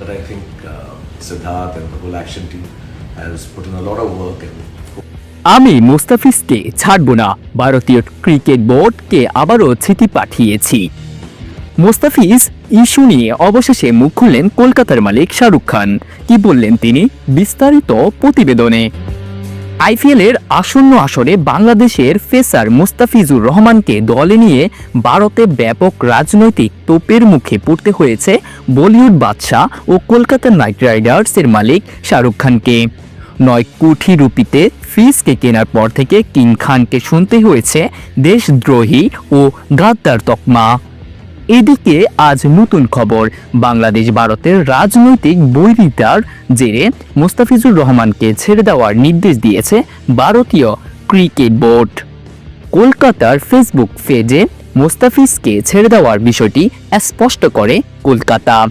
But I think uh, Siddharth and the whole action team has put in a lot of work and আমি মুস্তাফিজকে ছাড়ব না। ভারতীয় cricket বোর্ডকে আবারও চিঠি পাঠিয়েছি। মুস্তাফিজ ইস্যু নিয়ে অবশেষে মুখ খুললেন কলকাতার মালিক শাহরুখ খান। কি বললেন তিনি? বিস্তারিত প্রতিবেদনে। আইপিএলের আসন্ন আসরে বাংলাদেশের ফেসার মুস্তাফিজুর রহমানকে দলে নিয়ে ভারতে ব্যাপক রাজনৈতিক তোপের মুখে পড়তে হয়েছে বলিউড বাদশাহ ও কলকাতা নাইট রাইডার্সের মালিক শাহরুখ খানকে। নয় কোটি রুপিতে ফিসকে কেনার পর থেকে কিং খানকে শুনতে হয়েছে দেশদ্রোহী ও গাদ্দার তকমা। এদিকে আজ নতুন খবর। বাংলাদেশ ভারতের রাজনৈতিক বৈরিতার জেরে মুস্তাফিজুর রহমানকে ছেড়ে দেওয়ার নির্দেশ দিয়েছে ভারতীয় ক্রিকেট বোর্ড। কলকাতার ফেসবুক পেজে মোস্তাফিজকে ছেড়ে দেওয়ার বিষয়টি স্পষ্ট করে কলকাতা।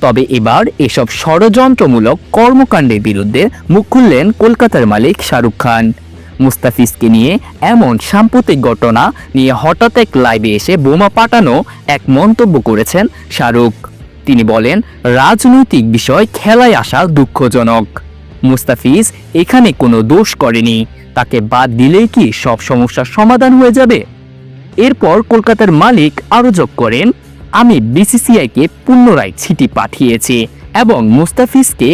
তবে এবার এসব ষড়যন্ত্রমূলক কর্মকাণ্ডের বিরুদ্ধে মুখ খুললেন কলকাতার মালিক শাহরুখ খান। মুস্তাফিজকে নিয়ে এমন সাম্প্রতিক ঘটনা নিয়ে হঠাৎ এক লাইভে এসে বোমা পাঠানো এক মন্তব্য করেছেন শাহরুখ। তিনি বলেন, রাজনৈতিক বিষয় খেলায় আসা দুঃখজনক। মুস্তাফিজ এখানে কোনো দোষ করেনি। তাকে বাদ দিলেই কি সব সমস্যার সমাধান হয়ে যাবে? এরপর কলকাতার মালিক আরও যোগ করেন, আমি বিসিসিআইকে পুনরায় ছিটি পাঠিয়েছি এবং মুস্তাফিজকে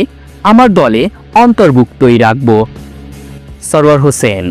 আমার দলে অন্তর্ভুক্তই রাখব। সরওয়ার হোসেন।